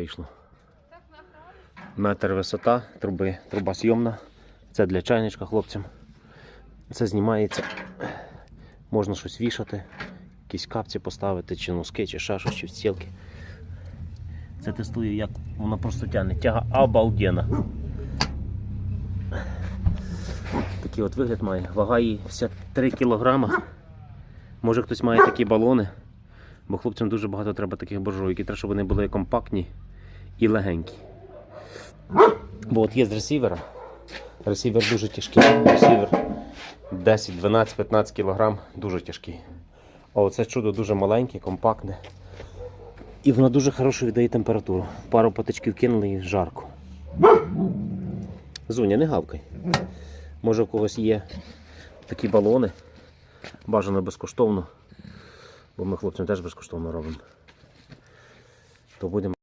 вийшло. Метр висота, труби, труба сйомна. Це для чайничка хлопцям. Це знімається. Можна щось вішати, якісь капці поставити, чи носки, чи щось, чи стілки. Це тестую, як воно просто тягне. Тяга обалдена. Такий от вигляд має. Вага її вся 3 кілограма. Може хтось має такі балони, бо хлопцям дуже багато треба таких буржуйок. І треба, щоб вони були компактні і легенькі. Бо от є з ресівера. Ресівер дуже тяжкий. Ресівер 10, 12, 15 кг дуже тяжкий. А оце чудо дуже маленьке, компактне. І воно дуже хорошо віддає температуру. Пару патичків кинули і жарко. Зуня, не гавкай. Може в когось є такі балони. Бажано безкоштовно. Бо ми хлопцям теж безкоштовно робимо. То будемо.